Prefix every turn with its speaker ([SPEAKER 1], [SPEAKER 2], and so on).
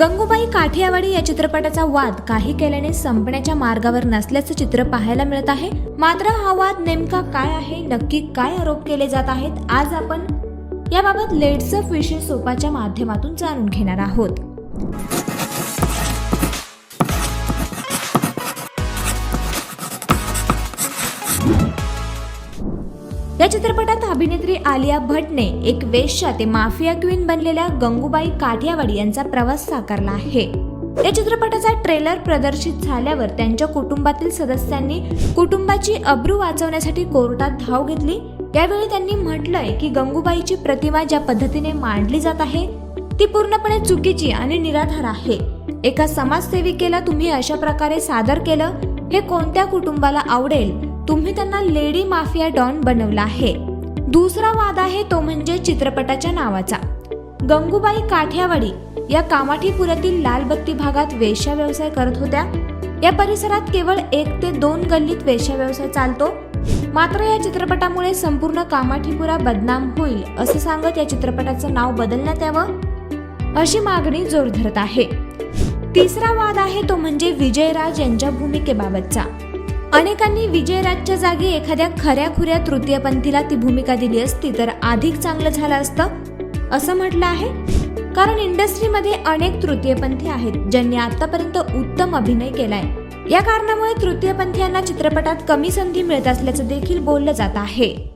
[SPEAKER 1] गंगूबाई काठियावाडी या चित्रपटाचा वाद काही केल्याने संपण्याच्या मार्गावर नसल्याचं चित्र पाहायला मिळत आहे. मात्र हा वाद नेमका काय आहे? नक्की काय आरोप केले जात आहेत? आज आपण याबाबत लेट्सअप विषय सोपाच्या माध्यमातून जाणून घेणार आहोत. या चित्रपटात अभिनेत्री आलिया भट्टने एक वेश्या ते माफिया क्वीन बनलेल्या गंगूबाई काठियावाडी यांचा प्रवास साकारला आहे. या चित्रपटाचा ट्रेलर प्रदर्शित झाल्यावर त्यांच्या कुटुंबातील सदस्यांनी कुटुंबाची अब्रू वाचवण्यासाठी कोर्टात धाव घेतली. यावेळी त्यांनी म्हटलंय की गंगूबाईची प्रतिमा ज्या पद्धतीने मांडली जात आहे ती पूर्णपणे चुकीची आणि निराधार आहे. एका समाजसेविकेला तुम्ही अशा प्रकारे सादर केलं हे कोणत्या कुटुंबाला आवडेल? तुम्ही त्यांना लेडी माफिया डॉन बनवला आहे. दुसरा वाद आहे तो म्हणजे चित्रपटाच्या नावाचा. गंगूबाई काठियावाडी या कामाठीपुरातील लालबत्ती भागात वेश्या व्यवसाय करत होत्या. या परिसरात केवळ एक ते दोन गल्लीत वेश्या व्यवसाय चालतो. मात्र या चित्रपटामुळे संपूर्ण कामाठीपुरा बदनाम होईल असं सांगत या चित्रपटाचं नाव बदलण्यात यावं अशी मागणी जोर धरत आहे. तिसरा वाद आहे तो म्हणजे विजयराज यांच्या भूमिकेबाबतचा. अनेकांनी विजयराजच्या जागी एखाद्या खऱ्या खुऱ्या तृतीयपंथीला ती भूमिका दिली असती तर अधिक चांगलं झालं असतं? असं म्हटलं आहे? कारण इंडस्ट्रीमध्ये अनेक तृतीयपंथी आहेत ज्यांनी आतापर्यंत उत्तम अभिनय केलाय. या कारणामुळे तृतीयपंथीयांना चित्रपटात कमी संधी मिळत असल्याचं देखील बोललं जात आहे.